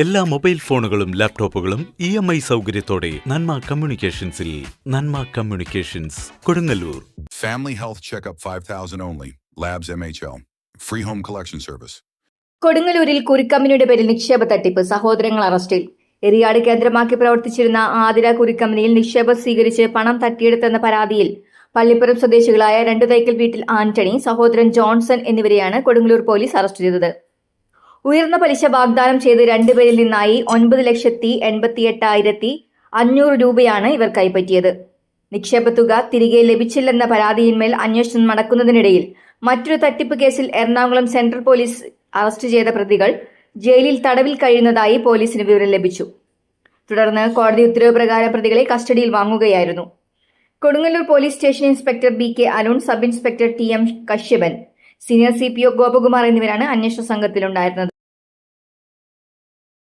എല്ലാ മൊബൈൽ ഫോണുകളും ലാപ്ടോപ്പുകളും ഇ എം ഐ സൗകര്യത്തോടെ Nanma കമ്മ്യൂണിക്കേഷൻസിൽ Nanma communications Kodungallur. Family health checkup five thousand 5000 labs M H free home collection service കൊടുങ്ങല്ലൂരിൽ കുരിക്കമ്പനിയുടെ പേരിൽ നിക്ഷേപ തട്ടിപ്പ്. സഹോദരങ്ങൾ അറസ്റ്റിൽ. എറിയാട് കേന്ദ്രമാക്കി പ്രവർത്തിച്ചിരുന്ന ആതിര കുരിക്കമ്പനിയിൽ നിക്ഷേപം സ്വീകരിച്ച് പണം തട്ടിയെടുത്തെന്ന പരാതിയിൽ പള്ളിപ്പുറം സ്വദേശികളായ രണ്ടു തൈക്കൽ വീട്ടിൽ ആന്റണി സഹോദരൻ ജോൺസൺ എന്നിവരെയാണ് കൊടുങ്ങല്ലൂർ പോലീസ് അറസ്റ്റ് ചെയ്തത്. ഉയർന്ന പലിശ വാഗ്ദാനം ചെയ്ത് രണ്ടുപേരിൽ നിന്നായി ഒൻപത് ലക്ഷത്തി എൺപത്തി എട്ടായിരത്തി അഞ്ഞൂറ് രൂപയാണ് ഇവർ കൈപ്പറ്റിയത്. നിക്ഷേപ തുക തിരികെ ലഭിച്ചില്ലെന്ന പരാതിയിന്മേൽ അന്വേഷണം നടക്കുന്നതിനിടയിൽ മറ്റൊരു തട്ടിപ്പ് കേസിൽ എറണാകുളം സെൻട്രൽ പോലീസ് അറസ്റ്റ് ചെയ്ത പ്രതികൾ ജയിലിൽ തടവിൽ കഴിയുന്നതായി പോലീസിന് വിവരം ലഭിച്ചു. തുടർന്ന് കോടതി ഉത്തരവ് പ്രകാരം പ്രതികളെ കസ്റ്റഡിയിൽ വാങ്ങുകയായിരുന്നു. Kodungallur police station inspector B K Arun sub inspector T M Kashyapan senior C P O Gopakumar എന്നിവരാണ് അന്വേഷണ സംഘത്തിലുണ്ടായിരുന്നത്.